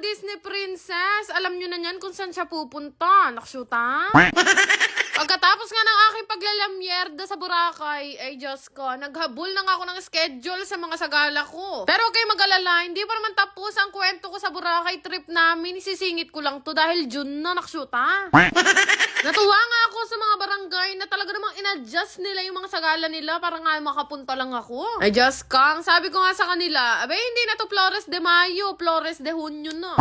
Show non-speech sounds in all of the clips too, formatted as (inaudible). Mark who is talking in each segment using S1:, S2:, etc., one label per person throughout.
S1: Disney princess. Alam nyo na yan kung saan siya pupunta. Nakshuta? (laughs) Pagkatapos nga ng aking paglalamyerda sa Boracay, ay Diyos ko, naghabol na nga ako ng schedule sa mga sagala ko. Pero okay mag-alala, hindi pa naman tapos ang kwento ko sa Boracay trip namin. Isisingit ko lang to dahil June na nakshuta. (laughs) Natuwa nga ako sa mga barangay na talaga namang in-adjust nila yung mga sagala nila para nga makapunta lang ako. Ay, Diyos kang, sabi ko nga sa kanila, abe, hindi na to Flores de Mayo, Flores de Junio na.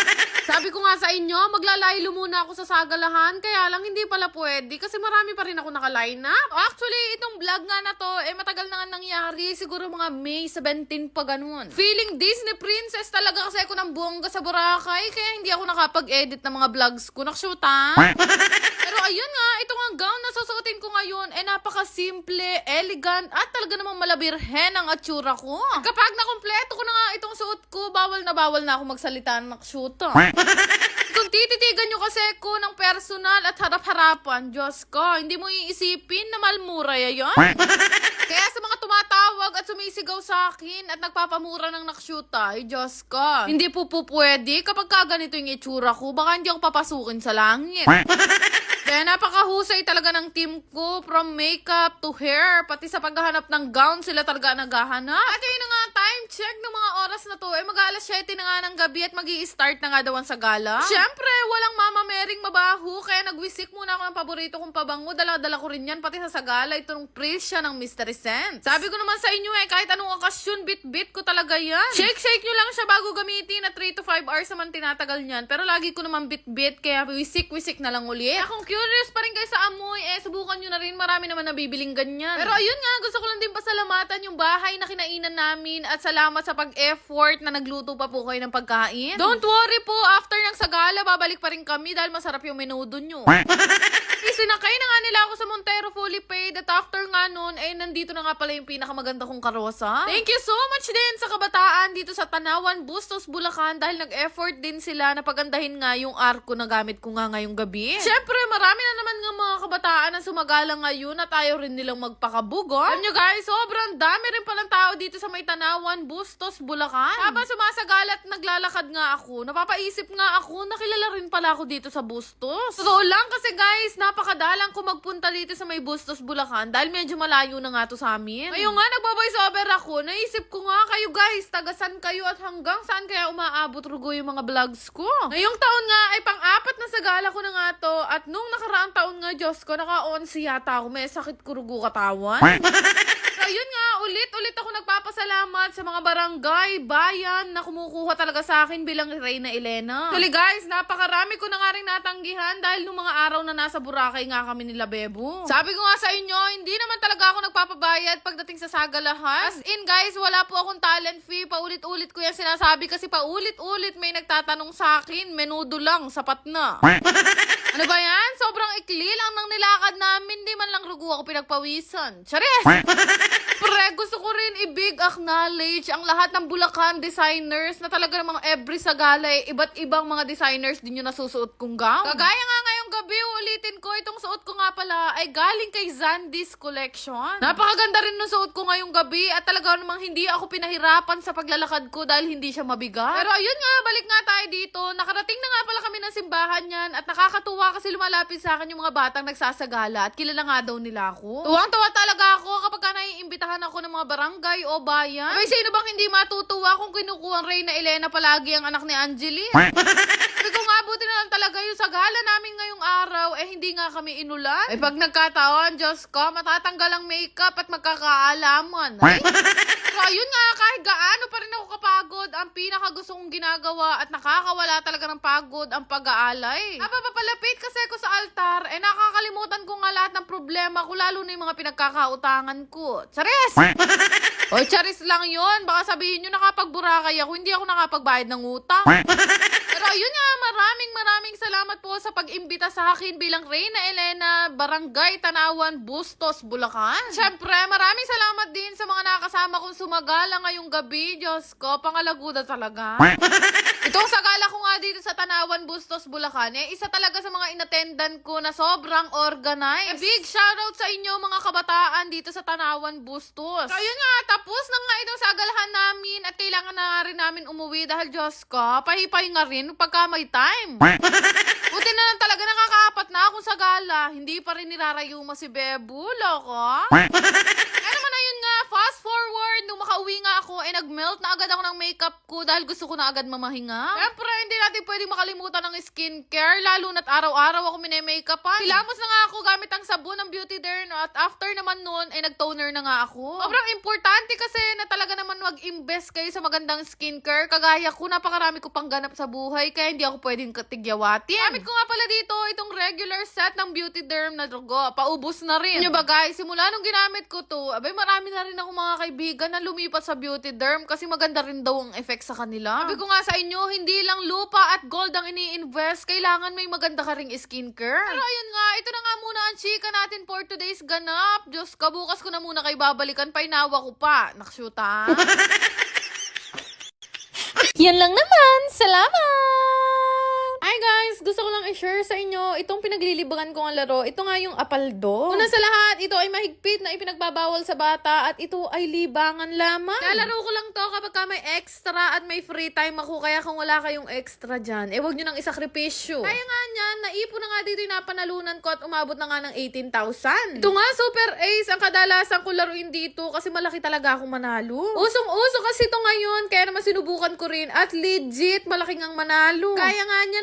S1: (laughs) sabi ko nga sa inyo, maglalaylo muna ako sa sagalahan, kaya lang hindi pala pwede kasi marami pa rin ako naka-line up. Actually, itong vlog nga na to, eh matagal na nga nangyari, siguro mga May 17 pa ganun. Feeling Disney princess talaga kasi ako ng buongga sa Boracay, kaya hindi ako nakapag-edit ng mga vlogs ko. Nakshuta? (laughs) Pero ayun nga, ito nga gown na susuotin ko ngayon, eh napaka-simple, elegant, at talaga namang malabirhen ang atsura ko. Kapag nakompleto ko na nga itong suot ko, bawal na bawal na ako magsalita ng nakshuta. (laughs) Kung tititigan nyo kasi ko ng personal at harap-harapan, Diyos ko, hindi mo iisipin na malmura yayon. (laughs) Kaya sa mga tumatawag at sumisigaw sa akin at nagpapamura ng nakshuta, ay Diyos ko, hindi po po pwede kapag ka ganito yung itsura ko, baka hindi ako papasukin sa langit. (laughs) Kaya napakahusay talaga ng team ko from makeup to hair, pati sa paghahanap ng gown sila talaga naghahanap. At yun na nga, time check ng mga oras na to, eh mag-aalas 7 na nga ng gabi at mag start na nga daw sa gala. Siyempre, walang mama mering mabaho, kaya nagwisik muna ako ng paborito kong pabango, dala-dala ko rin yan, pati sa sagala, ito ng Prisya ng Mystery Scent. Sabi ko naman sa inyo eh, kahit anong okasyon, bit-bit ko talaga yan. Shake-shake nyo lang siya bago gamitin at 3 to 5 hours naman tinatagal niyan. Pero lagi ko naman bit-bit, kaya wisik-wisik na lang uli. Eh, kung curious pa rin kayo sa amoy, eh, subukan nyo na rin. Marami naman nabibiling ganyan. Pero ayun nga, gusto ko lang din pasalamatan yung bahay na kinainan namin at salamat sa pag-effort na nagluto pa po kayo ng pagkain. Don't worry po, after ng sagala, babalik pa rin kami dahil masarap yung menudo nyo. Isinakay na nga nila ako sa Montero fully paid at after nga nun, eh, nandito na nga pala yung pinakamaganda kong karosa. Thank you so much din sa kabataan dito sa Tanawan, Bustos, Bulacan dahil nag-effort din sila na pagandahin nga yung arko na gamit ko nga ngayong gabi. Siyempre, marami na naman nga mga kabataan na sumagala ngayon at ayaw rin nilang magpakabugon. Alam nyo guys, sobrang dami rin dito sa may Tanawan, Bustos, Bulacan. Habang sumasagala at naglalakad nga ako, napapaisip nga ako, nakilala rin pala ako dito sa Bustos. Totoo lang kasi guys, napakadalang ko magpunta dito sa may Bustos, Bulacan dahil medyo malayo na nga to sa amin. Ngayon nga, nagbaboy over ako, naisip ko nga kayo guys, tagasan kayo at hanggang saan kaya umaabot rugo yung mga vlogs ko. Ngayong taon nga ay pang-apat na sagala ko na nga to at nung nakaraang taon nga, Diyos ko, naka-11 yata ako, may sakit ko rugo katawan. (laughs) Yun nga, ulit-ulit ako nagpapasalamat sa mga barangay, bayan na kumukuha talaga sa akin bilang Reyna Elena. Actually guys, napakarami ko na nga rin natanggihan dahil nung mga araw na nasa Boracay nga kami nila Bebo. Sabi ko nga sa inyo, hindi naman talaga ako nagpapabayad pagdating sa sagalahan. As in guys, wala po akong talent fee. Paulit-ulit ko yan sinasabi kasi paulit-ulit may nagtatanong sa akin, menudo lang, sapat na. (laughs) Ano ba yan? Sobrang ikli lang ng nilakad namin. Di man lang rugo ako pinagpawisan. Charis! (laughs) Pre, gusto ko rin i-big acknowledge ang lahat ng Bulacan designers na talaga namang every sa gala eh, iba't ibang mga designers din yung nasusuot kong gown. Kagaya nga ngayong gabi, ulitin ko, itong suot ko nga pala ay galing kay Zandy's Collection. Napakaganda rin ng suot ko ngayong gabi at talaga namang hindi ako pinahirapan sa paglalakad ko dahil hindi siya mabigat. Pero ayun nga, balik nga tayo dito. Nakarating na nga pala kami ng simbahan yan at nakakatuwa kasi lumalapit sa akin yung mga batang nagsasagala at kilala nga daw nila ako. Tuwang-tuwa talaga ako kapag ka naiimbitahan ako ng mga barangay o bayan. Ay, sino bang hindi matutuwa kung kinukuha ang Reyna Elena palagi ang anak ni Angeline? (laughs) Sabi ko nga, buti na lang talaga yung sagala namin ngayong araw, eh hindi nga kami inulan. Eh pag nagkataon, Diyos ko, matatanggal ang makeup at magkakaalaman. Ay? (laughs) So ayun nga, kahit gaano pa rin ako kapagod, ang pinaka gusto kong ginagawa at nakakawala talaga ng pagod ang pag-aalay. Aba, papalapit kasi ako sa altar, eh nakakalimutan ko nga lahat ng problema ko, lalo na yung mga pinagkakautangan ko. Charis! (laughs) Oy, charis lang yon. Baka sabihin nyo nakapagburakay ako, hindi ako nakapagbayad ng utang. (laughs) Ayun nga, maraming maraming salamat po sa pag-imbita sa akin bilang Reyna Elena, Barangay Tanawan, Bustos, Bulacan. Siyempre, maraming salamat din sa mga nakasama kong sumagala ngayong gabi. Diyos ko, pangalaguda talaga. (laughs) Itong sagala ko nga dito sa Tanawan, Bustos, Bulacan, eh, isa talaga sa mga inattendan ko na sobrang organized. A big shoutout sa inyo mga kabataan dito sa Tanawan, Bustos. So, ayun nga, tapos na nga itong sagalahan namin at kailangan na nga rin namin umuwi dahil Diyos ko, pahipahinga rin pagka may time. Buti na lang talaga nakakaapat na akong sa gala. Hindi pa rin nirarayo mo si Bebu, loko. Kaya naman ayun nga, fast makauwi nga ako, eh nag-melt na agad ako ng makeup ko dahil gusto ko na agad mamahinga. Siyempre, hindi natin pwedeng makalimutan ng skincare, lalo na't araw-araw ako mini-makeupan. Pilamos na nga ako gamit ang sabon ng Beauty Derm at after naman nun, eh nag-toner na nga ako. Sobrang importante kasi na talaga naman mag-invest kayo sa magandang skincare. Kagaya ko, napakarami ko pang ganap sa buhay, kaya hindi ako pwedeng katigyawatin. Gamit ko nga pala dito itong regular set ng Beauty Derm na dugo. Paubos na rin. Ano ba guys, simula nung ginamit ko to, abay marami na rin ako mga kaibigan na lumipat sa Beauty Derm kasi maganda rin daw ang effect sa kanila. Sabi ko nga sa inyo, hindi lang lupa at gold ang ini-invest, kailangan may maganda ka ring skincare. Pero ayun nga, ito na nga muna ang chika natin for today's ganap. Diyos ka, bukas ko na muna kay babalikan, painawa ko pa. Nakshuta. (laughs)
S2: Yan lang naman. Salamat!
S1: Guys! Gusto ko lang i-share sa inyo itong pinaglilibangan ko ang laro. Ito nga yung apaldo. Una sa lahat, ito ay mahigpit na ipinagbabawal sa bata at ito ay libangan lamang. Lalaro ko lang to kapag ka may extra at may free time ako. Kaya kung wala kayong extra dyan, eh wag nyo nang isakripisyo. Kaya nga niyan, naipon na nga dito yung napanalunan ko at umabot na nga ng 18,000. Ito nga, super ace ang kadalasan ko laruin dito kasi malaki talaga akong manalo. Usong-uso kasi ito ngayon, kaya naman sinubukan ko rin at legit malaking ang manalo. Kaya nga niya